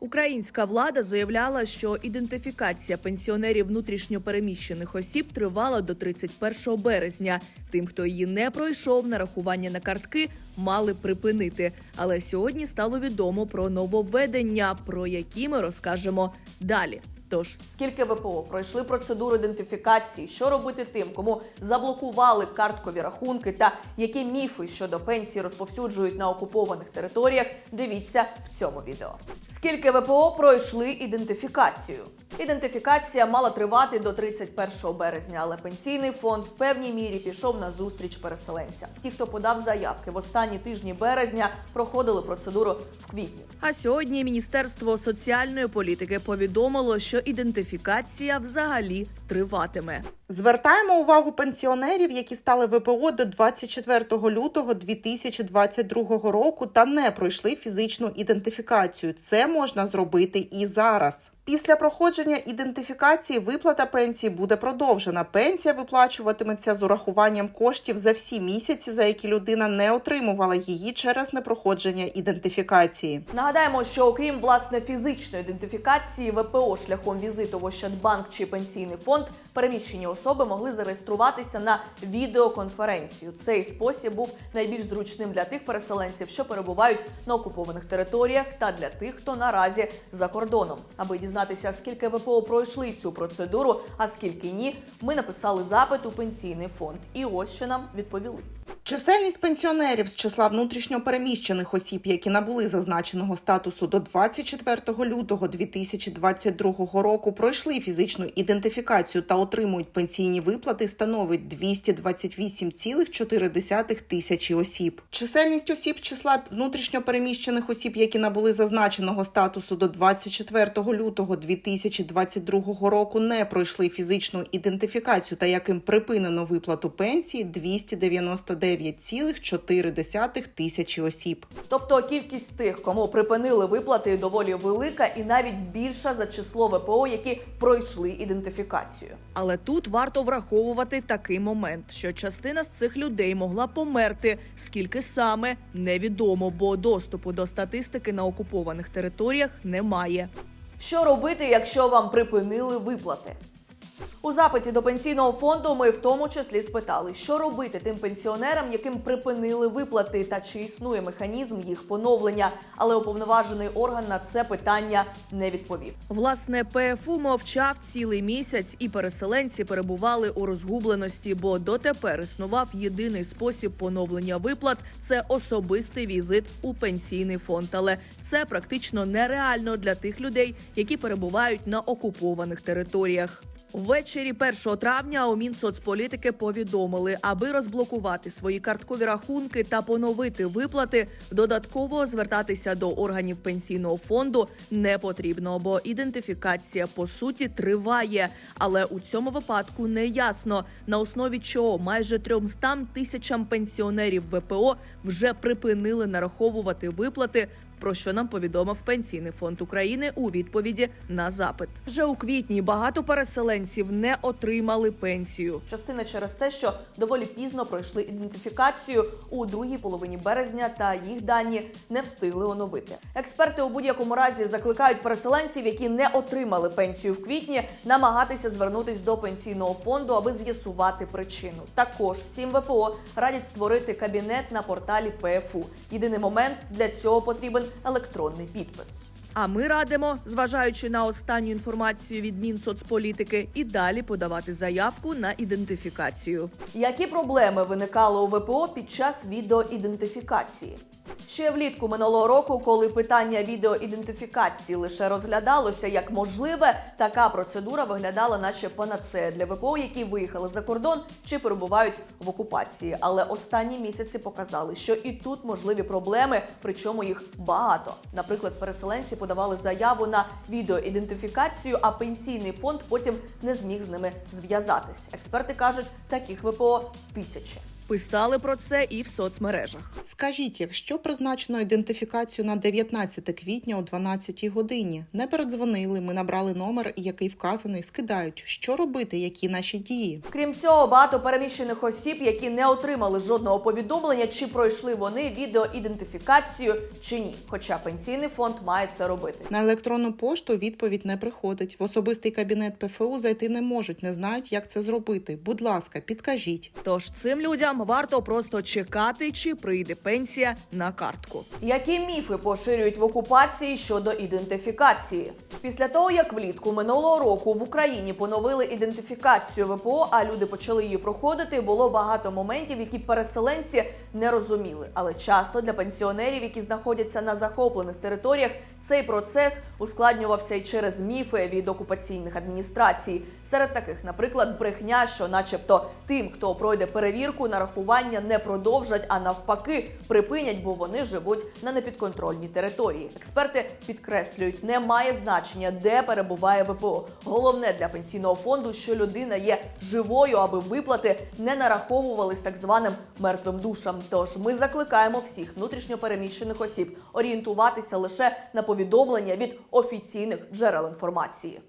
Українська влада заявляла, що ідентифікація пенсіонерів внутрішньопереміщених осіб тривала до 31 березня. Тим, хто її не пройшов, нарахування на картки мали припинити. Але сьогодні стало відомо про нововведення, про які ми розкажемо далі. Тож Скільки ВПО пройшли процедуру ідентифікації, що робити тим, кому заблокували карткові рахунки, та які міфи щодо пенсії розповсюджують на окупованих територіях, дивіться в цьому відео. Скільки ВПО пройшли ідентифікацію? Ідентифікація мала тривати до 31 березня, але пенсійний фонд в певній мірі пішов на зустріч переселенцям. Ті, хто подав заявки в останні тижні березня, проходили процедуру в квітні. А сьогодні Міністерство соціальної політики повідомило, що ідентифікація взагалі триватиме. Звертаємо увагу пенсіонерів, які стали ВПО до 24 лютого 2022 року та не пройшли фізичну ідентифікацію. Це можна зробити і зараз. Після проходження ідентифікації виплата пенсії буде продовжена. Пенсія виплачуватиметься з урахуванням коштів за всі місяці, за які людина не отримувала її через непроходження ідентифікації. Нагадаємо, що окрім власне фізичної ідентифікації ВПО шляхом візиту в Ощадбанк чи пенсійний фонд, переміщені особи могли зареєструватися на відеоконференцію. Цей спосіб був найбільш зручним для тих переселенців, що перебувають на окупованих територіях, та для тих, хто наразі за кордоном. Аби дізнатися, скільки ВПО пройшли цю процедуру, а скільки ні, ми написали запит у пенсійний фонд. І ось що нам відповіли. Чисельність пенсіонерів з числа внутрішньопереміщених осіб, які набули зазначеного статусу до 24 лютого 2022 року, пройшли фізичну ідентифікацію та отримують пенсійні виплати, становить 228,4 тисячі осіб. Чисельність осіб числа внутрішньопереміщених осіб, які набули зазначеного статусу до 24 лютого 2022 року, не пройшли фізичну ідентифікацію та яким припинено виплату пенсії 299,4 тисячі осіб. Тобто кількість тих, кому припинили виплати, доволі велика і навіть більша за число ВПО, які пройшли ідентифікацію. Але тут варто враховувати такий момент, що частина з цих людей могла померти, скільки саме невідомо, бо доступу до статистики на окупованих територіях немає. Що робити, якщо вам припинили виплати? У запиті до пенсійного фонду ми в тому числі спитали, що робити тим пенсіонерам, яким припинили виплати, та чи існує механізм їх поновлення. Але уповноважений орган на це питання не відповів. Власне, ПФУ мовчав цілий місяць, і переселенці перебували у розгубленості, бо дотепер існував єдиний спосіб поновлення виплат це особистий візит у пенсійний фонд. Але це практично нереально для тих людей, які перебувають на окупованих територіях. Ввечері 1 травня у Мінсоцполітики повідомили, аби розблокувати свої карткові рахунки та поновити виплати, додатково звертатися до органів пенсійного фонду не потрібно, бо ідентифікація по суті триває. Але у цьому випадку не ясно на основі чого майже 300 тисячам пенсіонерів ВПО вже припинили нараховувати виплати про що нам повідомив Пенсійний фонд України у відповіді на запит. Вже у квітні багато переселенців не отримали пенсію. Частина через те, що доволі пізно пройшли ідентифікацію у другій половині березня, та їх дані не встигли оновити. Експерти у будь-якому разі закликають переселенців, які не отримали пенсію в квітні, намагатися звернутись до пенсійного фонду, аби з'ясувати причину. Також всім ВПО радять створити кабінет на порталі ПФУ. Єдиний момент для цього потрібен електронний підпис. А ми радимо, зважаючи на останню інформацію від Мінсоцполітики, і далі подавати заявку на ідентифікацію. Які проблеми виникали у ВПО під час відеоідентифікації? Ще влітку минулого року, коли питання відеоідентифікації лише розглядалося як можливе, така процедура виглядала, наче панацея для ВПО, які виїхали за кордон чи перебувають в окупації. Але останні місяці показали, що і тут можливі проблеми, причому їх багато. Наприклад, переселенці подавали заяву на відеоідентифікацію, а пенсійний фонд потім не зміг з ними зв'язатись. Експерти кажуть, таких ВПО тисячі. Писали про це і в соцмережах. Скажіть, якщо призначено ідентифікацію на 19 квітня о 12 годині, не передзвонили, ми набрали номер, який вказаний, скидають. Що робити, які наші дії? Крім цього, багато переміщених осіб, які не отримали жодного повідомлення, чи пройшли вони відеоідентифікацію чи ні. Хоча пенсійний фонд має це робити. На електронну пошту відповідь не приходить. В особистий кабінет ПФУ зайти не можуть, не знають, як це зробити. Будь ласка, підкажіть. Тож цим людям варто просто чекати, чи прийде пенсія на картку. Які міфи поширюють в окупації щодо ідентифікації? Після того, як влітку минулого року в Україні поновили ідентифікацію ВПО, а люди почали її проходити, було багато моментів, які переселенці не розуміли. Але часто для пенсіонерів, які знаходяться на захоплених територіях, цей процес ускладнювався і через міфи від окупаційних адміністрацій. Серед таких, наприклад, брехня, що, начебто, тим, хто пройде перевірку, нарахування не продовжать, а навпаки, припинять, бо вони живуть на непідконтрольній території. Експерти підкреслюють, не має значення, де перебуває ВПО. Головне для пенсійного фонду, що людина є живою, аби виплати не нараховувались так званим мертвим душам. Тож ми закликаємо всіх внутрішньопереміщених осіб орієнтуватися лише на повідомлення від офіційних джерел інформації.